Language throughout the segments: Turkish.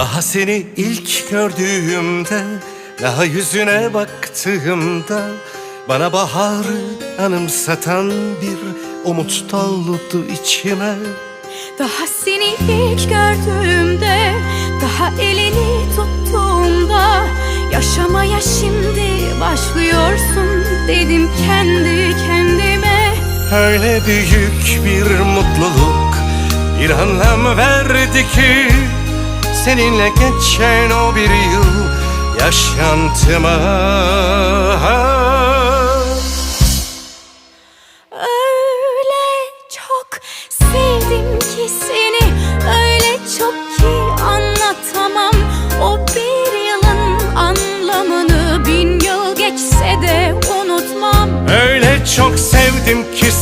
Daha seni ilk gördüğümde Daha yüzüne baktığımda Bana baharı anımsatan bir umut doldu içime. Daha seni ilk gördüğümde Daha elini tuttuğumda Yaşamaya şimdi başlıyorsun Dedim kendi kendime. Öyle büyük bir mutluluk Bir anlam verdi ki Seninle geçen o bir yıl Yaşantıma. Öyle çok sevdim ki seni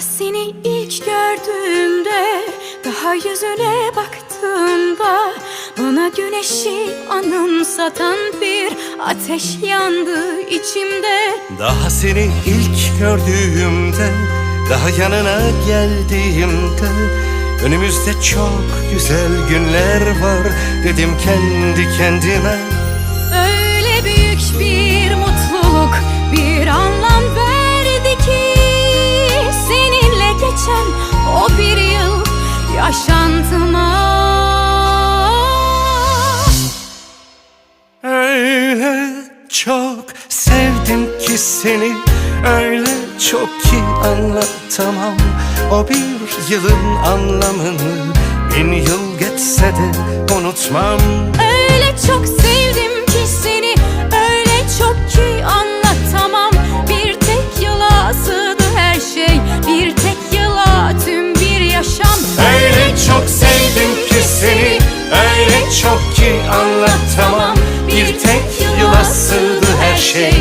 seni ilk gördüğümde Daha yüzüne baktığımda Bana güneşi anımsatan bir ateş yandı içimde. Daha seni ilk gördüğümde Daha yanına geldiğimde Önümüzde çok güzel günler var. Dedim kendi kendime özledim ki seni Öyle çok ki anlatamam. O bir yılın anlamını Bin yıl geçse de unutmam. Öyle çok sevdim ki seni Öyle çok ki anlatamam. Bir tek yıla sığdı her şey Bir tek yıla tüm bir yaşam. Öyle, çok sevdim ki seni Öyle çok ki anlatamam. Bir tek yıla sığdı her şey.